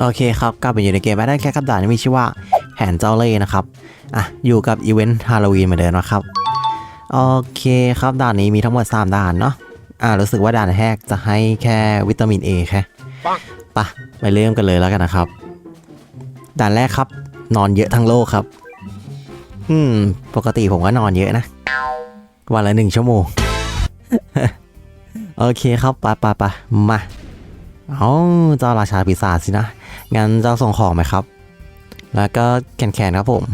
โอเคครับกลับมาอยู่ในเกมแบทเทิลแคทกับด่านที่มีชื่อว่าแผนเจ้าเล่ห์นะครับอะอยู่กับอีเวนต์ฮาโลวีนเหมือนเดิมนะครับโอเคครับด่านนี้มีทั้งหมด 3 ด่านเนาะอ่ารู้สึกว่าด่านแรกจะให้แค่วิตามิน A แค่ปะไปเริ่มกันเลยแล้วกันนะครับ ด่านแรกครับ นอนเยอะทั้งโลกครับ อืม ปกติผมก็นอนเยอะนะ วันละหนึ่งชั่วโมง โอเคครับไปไปไปมาเอาเจ้าราชาปีศาจสินะ งั้นเจ้าส่งของไหมครับ แล้วก็แคนแคนครับผม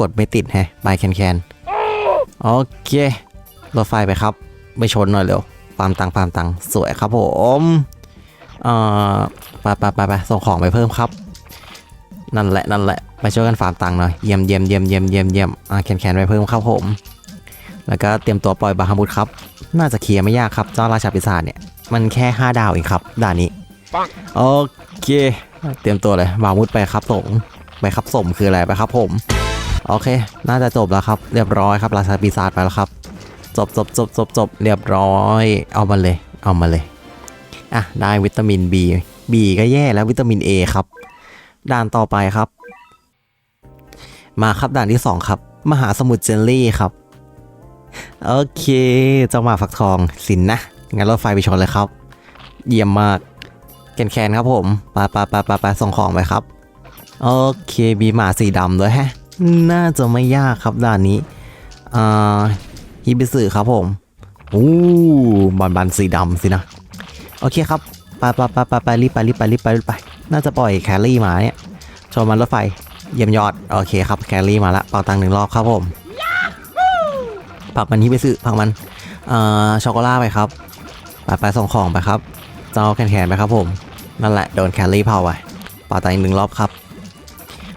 กดไม่ติดแฮะไปแคนแคนโอเค รถไฟไปครับไม่ชนหน่อยเร็วปามตังปามตังสวยครับผมเอ่อไปไปไปไปส่งของไปเพิ่มครับ นั่นแหละนั่นแหละไปช่วยกันฟาร์มตังค์หน่อยเยี่ยมเยี่ยมเยี่ยมเยี่ยมเยี่ยมเยี่ยมอ่าแคนแคนไปเพิ่มครับผม แล้วก็เตรียมตัวปล่อยบาฮามุดครับ น่าจะเคลียร์ไม่ยากครับเจ้าราชาปีศาจเนี่ยมันแค่ 5 ดาวเองครับด่านนี้ โอเค เตรียมตัวเลยบามุดไปครับสมไปครับสมคืออะไรไปครับผม โอเค น่าจะจบแล้วครับ เรียบร้อยครับราชาปีศาจไปแล้วครับ จบจบจบจบจบเรียบร้อย เอามาเลย เอามาเลย อะ ได้วิตามิน B B ก็แย่แล้ววิตามิน A ครับ ด่านต่อไปครับ มาครับด่านที่ 2 ครับ มหาสมุทรเจลลี่ครับ โอเคเจ้าหมาฟักทองสินนะ งั้นรถไฟไปชนเลยครับ เยี่ยมมาก แคนแคนครับผมปไปไปไปไปส่งของไปครับ โอเคมีหมาสีดำด้วยแฮะ น่าจะไม่ยากครับด่านนี้อ่าฮิบิสึครับผมอู้บอลบันสีดำสินะ โอเคครับไปไปไปไปไปรีบไปรีบไปรีบไปรีบไป น่าจะปล่อยแครี่มาเนี่ยชนมันรถไฟ เยี่ยมยอด โอเคครับแครี่มาละเป่าตังหนึ่งรอบครับผมผักมันฮิบิสึผักมันอ่าช็อกโกแลตไปครับไปไปส่งของไปครับ เจ้าแคนแคนไปครับผม นั่นแหละโดนแคลรี่เผาไปเป่าตายอีกหนึ่งรอบครับ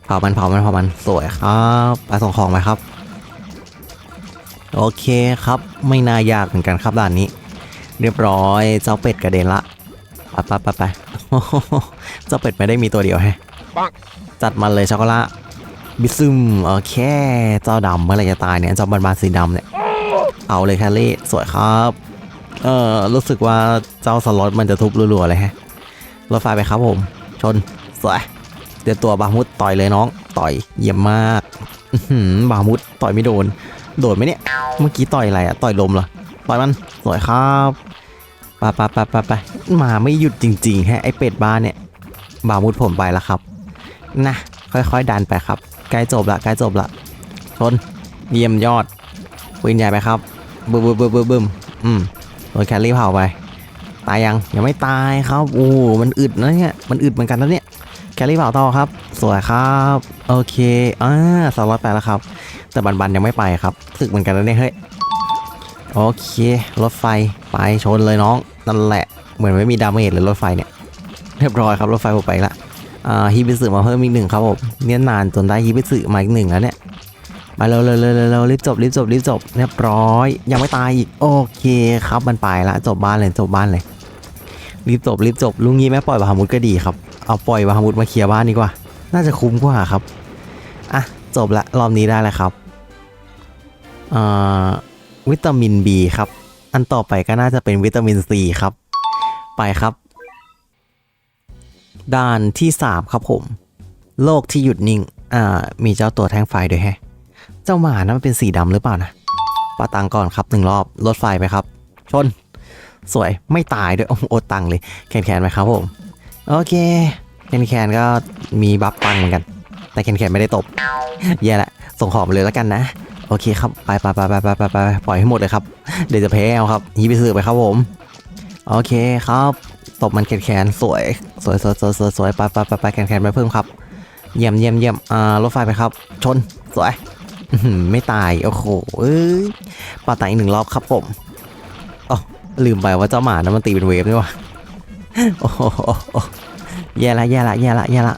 เผามันเผามันเผามันสวยครับไปส่งของไปครับ โอเคครับไม่น่ายากเหมือนกันครับด่านนี้ เรียบร้อยเจ้าเป็ดกระเด็นละไปไปไปไปโอ้โหเจ้าเป็ดไม่ได้มีตัวเดียวแฮะจัดมันเลยช็อกโกแลตบิซึมโอเคเจ้าดำเมื่อไหรจะตายเนี่ยเจ้าบานบานสีดำเนี่ยเอาเลยแคลรี่สวยครับ เออรู้สึกว่าเจ้าสล็อตมันจะทุบรัวๆเลยฮะรถไฟไปครับผม ชนสวยเดี๋ยวตัวบามุดต่อยเลยน้อง ต่อยเยี่ยมมากหือบามุดต่อยไม่โดน โดนไหมเนี่ย เมื่อกี้ต่อยอะไรอะต่อยลมเหรอต่อยมันสวยครับไปไปไปไปไปมาไม่หยุดจริงๆฮะไอเป็ดบ้านเนี่ยบามุดผมไปแล้วครับนะค่อยๆดันไปครับใกล้จบละใกล้จบละชนเยี่ยมยอดปืนใหญ่ไปครับบึมบึ้มบึ้มบึ้มบึ้มอืม โดนแคลรี่เผาไป ตายยังยังไม่ตายครับโอ้มันอึดนะเนี่ยมันอึดเหมือนกันนะเนี่ยแคลรี่เผาต่อครับ สวยครับโอเคอ่าสองร้อยแปดแล้วครับ แต่บันบันยังไม่ไปครับสึกเหมือนกันนะเนี่ยเฮ้ยโอเครถไฟไปชนเลยน้องนั่นแหละเหมือนไม่มีดาเมจเลยรถไฟเนี่ยเรียบร้อยครับรถไฟผมไปละอ่าฮิบิสึมาเพิ่มอีกหนึ่งครับผมเนี่ยนานจนได้ฮิบิสึมาอีกหนึ่งแล้วเนี่ย มาเร็วเร็วเร็วเร็วรีบจบรีบจบรีบจบเรียบร้อย ยังไม่ตายอีกโอเคครับมันไปละจบบ้านเลยจบบ้านเลย รีบจบรีบจบลุงงี้แม่ปล่อยบาฮามุดก็ดีครับเอาปล่อยบาฮามุดมาเคลียร์บ้านดีกว่า น่าจะคุ้มกว่าครับอะจบละรอบนี้ได้แล้วครับวิตามิน B ครับ อันต่อไปก็น่าจะเป็นวิตามิน C ครับ ไปครับ ด้านที่ 3 ครับผม โลกที่หยุดนิ่ง อ่า มีเจ้าตัวแท่งไฟด้วยแฮะ เจ้าหมานะมันเป็นสีดำหรือเปล่านะปาตังก่อนครับหนึ่งรอบรถไฟไปครับ ชน สวยไม่ตายด้วยโอดตังเลยแคนแคนไหมครับผมโอเคแคนแคนก็มีบัฟตังเหมือนกัน แต่แคนแคนไม่ได้ตบแย่ละส่งของไปเลยแล้วกันนะ โอเคครับไปไปไปไปไปไปไปปล่อยให้หมดเลยครับเดี๋ยวจะแพ้เอาครับฮีไปซื้อไปครับผม โอเคครับตบมันแคนแคนสวยสวยสวยสวยสวยสวยไปไปไปไปแคนแคนไปเพิ่มครับเยี่ยมเยี่ยมเยี่ยมอ่ารถไฟไปครับ ชนสวย ไม่ตาย โอ้โห เอ้ยปาตังอีกหนึ่งรอบครับผมลืมไปว่าเจ้าหมานั้นมันตีเป็นเวฟด้วยวะโอ้โหแย่ละแย่ละแย่ละแย่ละ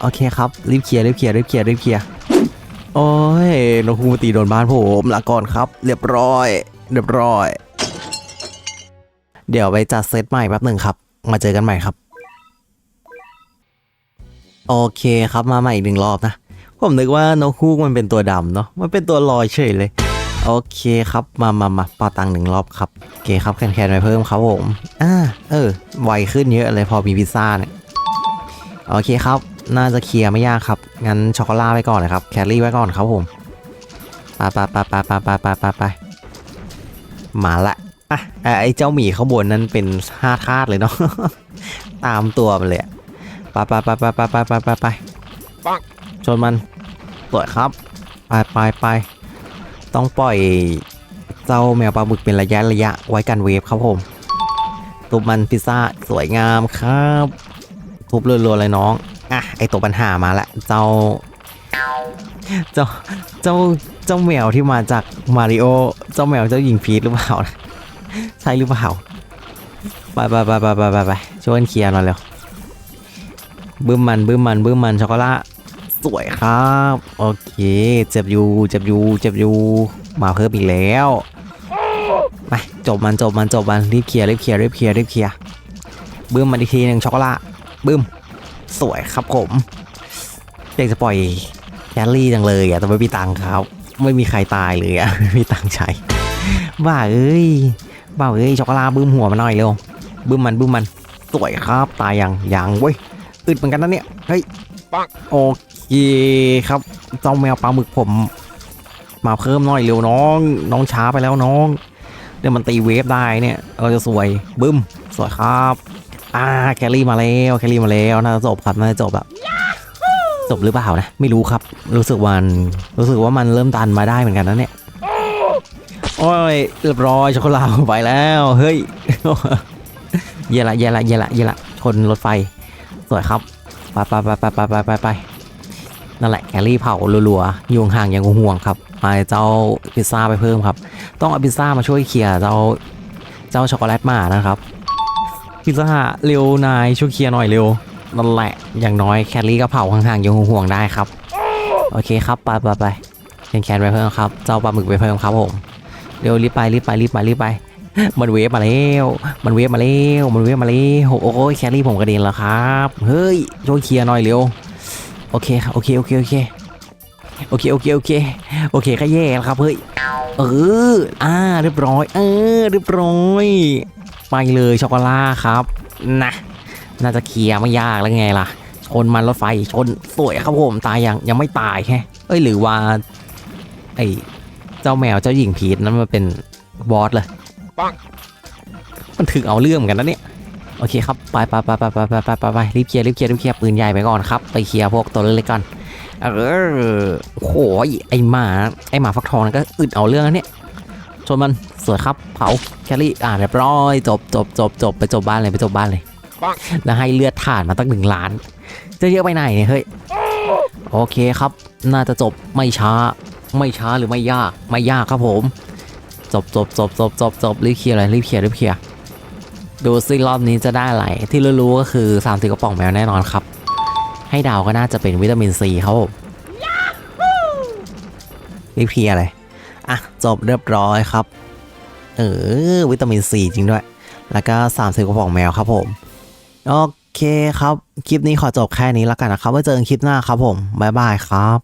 โอเคครับ รีบเคลียร์รีบเคลียร์รีบเคลียร์รีบเคลียร์โอ้ยนกฮูกมาตีโดนบ้านผมละก่อนครับ เรียบร้อย เรียบร้อย เดี๋ยวไปจัดเซตใหม่แป๊บหนึ่งครับ มาเจอกันใหม่ครับ โอเคครับมาใหม่อีกหนึ่งรอบนะ ผมนึกว่านกฮูกมันเป็นตัวดำเนาะมันเป็นตัวลอยเฉยเลย โอเคครับมามามาปาตังหนึ่งรอบครับโอเคครับแคนแคนไปเพิ่มครับผมอ่าเออไวขึ้นเยอะเลยพอมีพิซซ่าเนี่ยโอเคครับ น่าจะเคลียร์ไม่ยากครับ งั้นช็อกโกแลตไว้ก่อนนะครับแคลรี่ไว้ก่อนครับผมไปไปไปไปไปไปไปไปไปมาละอะไอ้เจ้าหมีข้างบนนั้นเป็นห้าธาตุเลยเนาะตามตัวมันเลยอะไปไปไปไปไปไปไปไปไป นมันสวยครับ ไปไปไปต้องปล่อยเจ้าแมวปลาหมึกเป็นระยะระยะไว้กันเวฟครับผมตุบมันพิซซ่าสวยงามครับ ทุบรัวๆเลยน้อง อะ ไอตัวปัญหามาละ เจ้า เจ้า เจ้า เจ้าแมวที่มาจากมาริโอ เจ้าแมวเจ้าหญิงพีทหรือเปล่า ใช่หรือเปล่า ไปไปไปไปไปไปไปช่วยเคลียร์หน่อยเร็วบึ้มมันบึ้มมันบึ้มมันช็อกโกแลต สวยครับ โอเค เจ็บอยู่ เจ็บอยู่ เจ็บอยู่ มาเพิ่มอีกแล้วไปจบมันจบมันจบมันรีบเคลียร์รีบเคลียร์รีบเคลียร์รีบเคลียร์บึ้มมันอีกทีหนึ่งช็อกโกแลตบึ้ม สวยครับผมอยากจะปล่อยแคลรี่จังเลยอะแต่ไม่มีตังค์ครับ ไม่มีใครตายเลยอะไม่มีตังค์ใช้บ้าเอ้ยบ้าเอ้ยช็อกโกแลตบึ้มหัวมาหน่อยเร็วบึ้มมันบึ้มมันสวยครับตายยังยังเว้ยอึดเหมือนกันนะเนี่ยเฮ้ยโอ เย่ครับเจ้าแมวปลาหมึกผม มาเพิ่มหน่อยเร็วน้อง น้องช้าไปแล้วน้องเดี๋ยวมันตีเวฟได้เนี่ยเราจะสวยบึ้มสวยครับอ่าแครี่มาแล้วแครี่มาแล้วน่าจะจบครับน่าจะจบอะจบหรือเปล่านะไม่รู้ครับ รู้สึกวันรู้สึกว่ามันเริ่มตันมาได้เหมือนกันนะเนี่ยโอ้ยเรียบร้อยช็อกโกแลตไปแล้วเฮ้ยเยละเยละเยละเยละชนรถไฟสวยครับไปไปไปไปไปไป นั่นแหละแคลรี่เผารัวๆอยู่ห่างอย่างห่วงๆครับไปเจ้าพิซซ่าไปเพิ่มครับ ต้องเอาพิซซ่ามาช่วยเคลียร์เจ้าเจ้าช็อกโกแลตมานะครับพิซซ่าเร็วนายช่วยเคลียร์หน่อยเร็วนั่นแหละอย่างน้อยแคลรี่ก็เผาห่างๆยังห่วงๆได้ครับ โอเคครับไปไปไปแคนแคนไปเพิ่มครับ เจ้าปลาหมึกไปเพิ่มครับผมเร็วรีบไปรีบไปรีบไปรีบไป มันเวฟมาแล้ว มันเวฟมาแล้ว มันเวฟมาแล้ว โอ้ยแคลรี่ผมกระเด็นแล้วครับ เฮ้ยช่วยเคลียร์หน่อยเร็ว โอเคครับโอเคโอเคโอเคโอเคโอเคโอเคโอเคก็แย่แล้วครับเฮ้ยเอออ่าเรียบร้อย เออเรียบร้อยไปเลยช็อกโกแลตครับนะน่าจะเคลียร์ไม่ยากแล้วไงล่ะชนมันรถไฟชนสวยครับผมตายยังยังไม่ตายแค่เอ้ยหรือว่าไอเจ้าแมวเจ้าหญิงพีทนั้นมันเป็นบอสเลยมันถึงเอาเรื่องเหมือนกันนะเนี่ย โอเคครับไปไปไปไปไปไปไปไปไปรีบเคลียร์รีบเคลียร์รีบเคลียร์ปืนใหญ่ไปก่อนครับไปเคลียร์พวกตัวเล็กๆก่อนเออโอ้โหไอหมาไอหมาฟักทองนั่นก็อึดเอาเรื่องนะเนี่ยชนมันสวยครับเผาแคลรี่อ่าเรียบร้อยจบจบจบจบไปจบบ้านเลยไปจบบ้านเลยแล้วให้เลือดถ่านมาตั้งหนึ่งล้าน จะเยอะไปไหนเนี่ยเฮ้ยโอเคครับ น่าจะจบไม่ช้า ไม่ช้าหรือไม่ยาก ไม่ยากครับผม จบจบจบจบจบจบรีบเคลียร์เลยรีบเคลียร์รีบเคลียร์ ดูซิรอบนี้จะได้อะไร ที่รู้ๆก็คือ3ามกระป๋องแมวแน่นอนครับ ให้ดาวก็น่าจะเป็นวิตามินซีครับผมรีบเคลียร์เลยอะ จบเรียบร้อยครับ เออ วิตามินซีจริงด้วย แล้วก็30กระป๋องแมวครับผม โอเคครับ คลิปนี้ขอจบแค่นี้แล้วกันนะครับ ไว้เจอกันคลิปหน้าครับผม บ๊ายบายครับ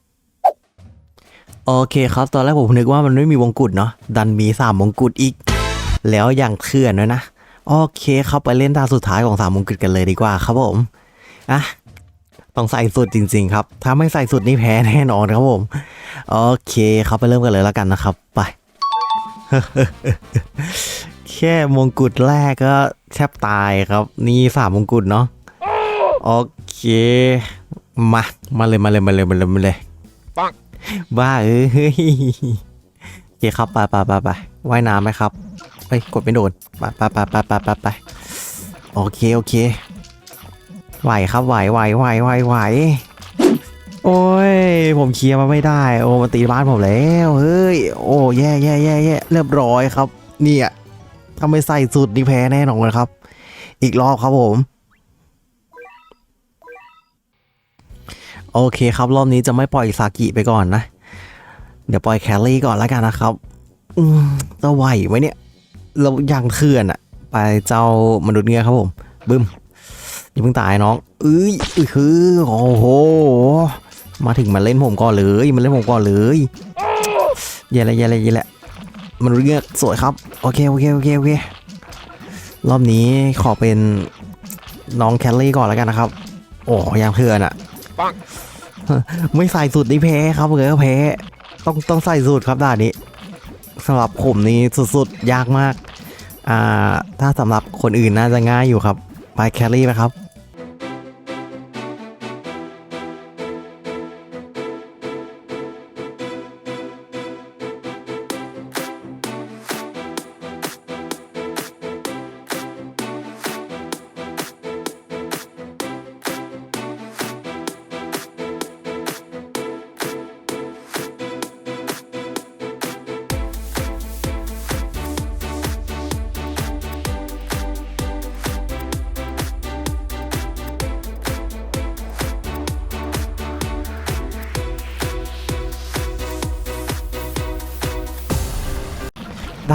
โอเคครับ ตอนแรกผมนึกว่ามันไม่มีวงกุฎเนาะดันมีสามมงกุฎอีก แล้วอย่างเถื่อนด้วยนะ โอเคครับไปเล่นตาสุดท้ายของสามมงกุฎกันเลยดีกว่าครับผมอะต้องใส่สุดจริง ๆ ครับ ถ้าไม่ใส่สุดนี่แพ้แน่นอนครับผมโอเคครับไปเริ่มกันเลยแล้วกันนะครับ ไป แค่มงกุฎแรกก็แทบตายครับ นี่สามมงกุฎเนาะโอเคมามาเลยมาเลยมาเลยมาเลยมาเลยปังบ้าเอ้ยโอเคครับไปไปไปไปว่ายน้ำไหมครับ เอ้ยกดไม่โดนไปไปไปไปไปไปไปโอเคโอเค ไหวครับไหวไหวไหวไหวไหวโอ้ย ผมเคลียร์มาไม่ได้ โอ้มาตีบ้านผมแล้วเฮ้ยโอ้แย่แย่แย่แย่เรียบร้อยครับ เนี่ยถ้าไม่ใส่สุดนี่แพ้แน่นอนครับ อีกรอบครับผม โอเคครับรอบนี้จะไม่ปล่อยซากิไปก่อนนะ เดี๋ยวปล่อยแคลรี่ก่อนแล้วกันนะครับ อืมจะไหวไหมเนี่ย เราอยังเถื่อนอะไปเจ้ามนุษย์เงือกครับผมบึ้มอย่าเพิ่งตายน้องเอ้ยเอ้ยคือโอ้โหมาถึงมาเล่นผมก่อนเลยมาเล่นผมก่อนเลยเย่ละเย่ละเย่ละมนุษย์เงือกสวยครับโอเคโอเคโอเคโอเครอบนี้ขอเป็นน้องแคลรี่ก่อนแล้วกันนะครับ โอ้ยังเพื่อนอะไม่ใส่สูตรนี่แพ้ครับเลยก็แพ้ต้องต้องใส่สูตรครับด่านนี้สำหรับผมนี่สุดๆยากมาก อ่าถ้าสำหรับคนอื่นน่าจะง่ายอยู่ครับ ไปแครี่ไหมครับ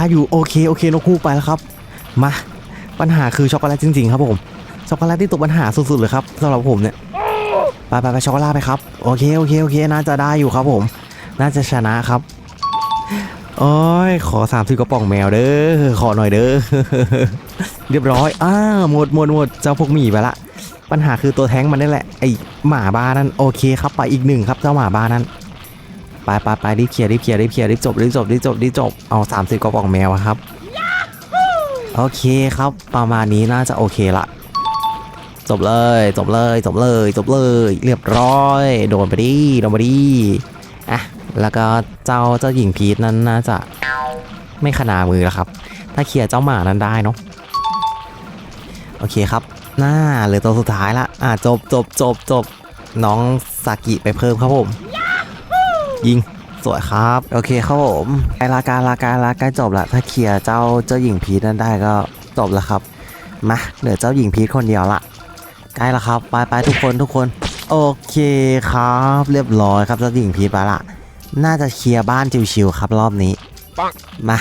ได้อยู่โอเคโอเคนกคู่ไปแล้วครับ มา ปัญหาคือช็อกโกแลตจริงๆครับผมช็อกโกแลตที่ตัวปัญหาสุดๆเลยครับสำหรับผมเนี่ยไปไปไปช็อกโกแลตไปครับโอเคโอเคโอเคน่าจะได้อยู่ครับผม น่าจะชนะครับโอ้ยขอสามสิบกระป๋องแมวเด้อขอหน่อยเด้อเรียบร้อยอ้าหมดหมดหมดเจ้าพวกหมีไปละ ปัญหาคือตัวแท้งมันนี่แหละไอหมาบ้านั่นโอเคครับไปอีกหนึ่งครับเจ้าหมาบ้านั้น ไปไปไปรีบเคลียร์รีบเคลียร์รีบเคลียร์รีบจบรีบจบรีบจบรีบจบเอา 30กระป๋องแมวอะครับโอเคครับประมาณนี้น่าจะโอเคละจบเลยจบเลยจบเลยจบเลยเรียบร้อย โดนไปดิโดนไปดิอะแล้วก็เจ้าเจ้าหญิงพีทนั้นน่าจะไม่ขนามือแล้วครับ ถ้าเคลียร์เจ้าหมานั้นได้เนาะโอเคครับหน้าเหลือตัวสุดท้ายละอะจบจบจบจบน้องสากิไปเพิ่มครับผม ยิงสวยครับ โอเคครับผมไอรายการรายการรายการจบละถ้าเคลียร์เจ้าเจ้าหญิงพีทนั้นได้ก็จบแล้วครับมาเหลือเจ้าหญิงพีทคนเดียวละใกล้แล้วครับไปไปทุกคนทุกคน โอเคครับ เรียบร้อยครับเจ้าหญิงพีทไปละน่าจะเคลียร์บ้านชิวๆครับรอบนี้มา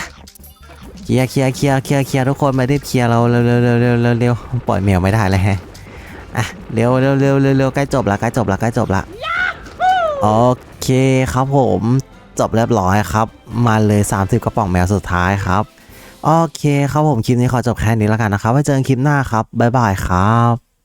เคลียร์เคลียร์เคลียร์เคลียร์เคลียร์ทุกคนมารีบเคลียร์เราเร็วเร็วเร็วเร็วเร็วเร็วปล่อยแมวไม่ได้เลยแฮะอะเร็วเร็วเร็วเร็วเร็วใกล้จบละใกล้จบละใกล้จบละโอ เคครับผมจบเรียบร้อยครับ มาเลย 30 กระป๋องแมวสุดท้ายครับ โอเคครับผมคลิปนี้ขอจบแค่นี้แล้วกันนะครับไว้เจอกันคลิปหน้าครับ บ๊ายบายครับ